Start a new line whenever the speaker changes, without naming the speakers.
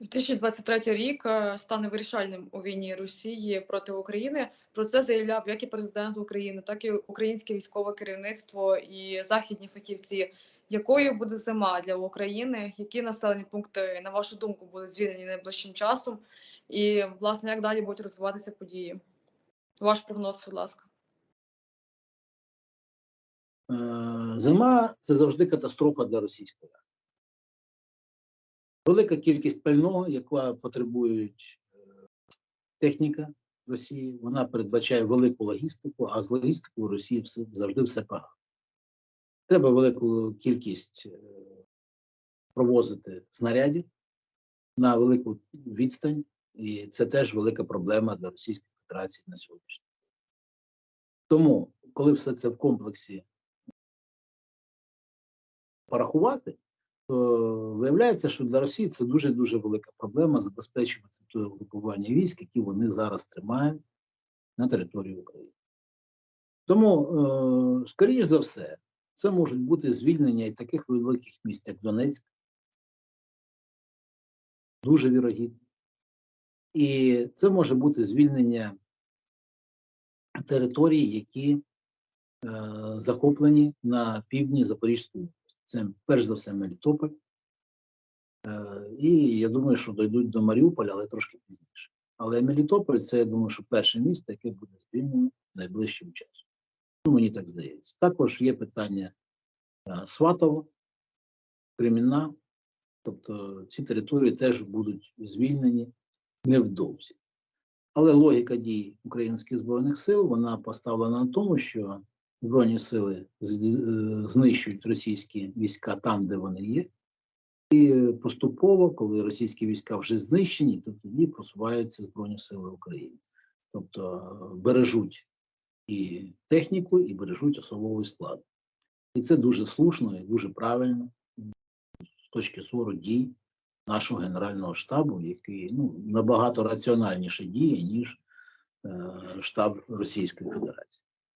2023 рік е, стане вирішальним у війні Росії проти України. Про це заявляв як і президент України, так і українське військове керівництво і західні фахівці. Якою буде зима для України? Які населені пункти, на вашу думку, будуть звільнені найближчим часом? І власне як далі будуть розвиватися події? Ваш прогноз, будь ласка.
Е, Зима це завжди катастрофа для російської. Велика кількість пального, яка потребують е, техніка Росії, вона передбачає велику логістику, а з логістикою Росії все, завжди все погано. Треба велику кількість е, провозити снарядів на велику відстань, і це теж велика проблема для Російської Федерації на сьогоднішній день. Тому, коли все це в комплексі порахувати, то виявляється, що для Росії це дуже дуже велика проблема забезпечувати те групування військ, які вони зараз тримають на території України. Тому, е, скоріш за все, це можуть бути звільнення і таких великих міст, як Донецьк, дуже вірогідно. І це може бути звільнення територій, які е, захоплені на півдні Запорізької. Це перш за все Мелітополь. Е, і я думаю, що дійдуть до Маріуполя, але трошки пізніше. Але Мелітополь це, я думаю, що перше місто, яке буде звільнено найближчим часом. Ну, мені так здається. Також є питання е, Сватово, Кремінна. Тобто ці території теж будуть звільнені невдовзі. Але логіка дій українських збройних сил вона поставлена на тому, що збройні сили знищують російські війська там, де вони є, і поступово, коли російські війська вже знищені, то тоді просуваються збройні сили України. Тобто е, бережуть і техніку, і бережуть особовий склад. І це дуже слушно і дуже правильно з точки зору дій нашого Генерального штабу, який ну, набагато раціональніше діє, ніж е, штаб Російської Федерації.